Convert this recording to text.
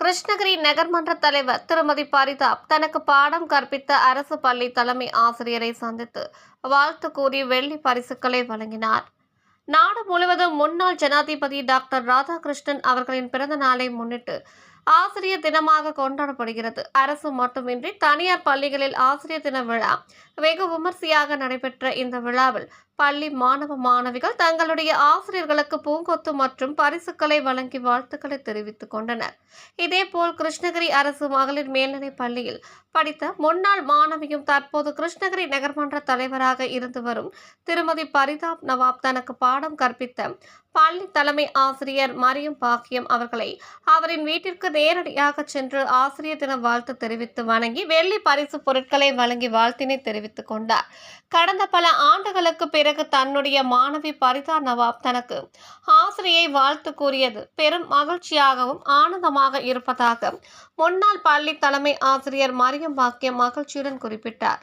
கிருஷ்ணகிரி நகர்மன்ற தலைவர் திருமதி பரிதாப் தனக்கு பாடம் கற்பித்த அரசு பள்ளி தலைமை ஆசிரியரை சந்தித்து வாழ்த்து கூறி வெள்ளி பரிசுகளை வழங்கினார். நாடு முழுவதும் முன்னாள் ஜனாதிபதி டாக்டர் ராதாகிருஷ்ணன் அவர்களின் பிறந்த நாளை முன்னிட்டு ஆசிரியர் தினமாக கொண்டாடப்படுகிறது. அரசு மட்டுமின்றி தனியார் பள்ளிகளில் ஆசிரியர் தின விழா வெகு விமர்சையாக நடைபெற்ற இந்த விழாவில் பள்ளி மாணவ மாணவிகள் தங்களுடைய ஆசிரியர்களுக்கு பூங்கொத்து மற்றும் பரிசுகளை வழங்கி வாழ்த்துக்களை தெரிவித்துக் கொண்டனர். இதேபோல் கிருஷ்ணகிரி அரசு மகளிர் மேல்நிலைப் பள்ளியில் படித்த முன்னாள் மாணவியும் தற்போது கிருஷ்ணகிரி நகர்மன்ற தலைவராக இருந்து வரும் திருமதி பரிதாப் நவாப் தனக்கு பாடம் கற்பித்த பள்ளி தலைமை ஆசிரியர் மரியம் பாக்கியம் அவர்களை அவரின் வீட்டிற்கு நேரடியாக சென்று ஆசிரியர் தின வாழ்த்து தெரிவித்து வணங்கி வெள்ளி பரிசு பொருட்களை வழங்கி வாழ்த்தினை தெரிவித்துக் கொண்டார். கடந்த பல ஆண்டுகளுக்கு பிறகு தன்னுடைய மாணவி பரிதா நவாப் தனக்கு ஆசிரியை வாழ்த்து கூறியது. பெரும் மகிழ்ச்சியாகவும் ஆனந்தமாக இருப்பதாக முன்னாள் பள்ளி தலைமை ஆசிரியர் மரியம் பாக்கியம் மகிழ்ச்சியுடன் குறிப்பிட்டார்.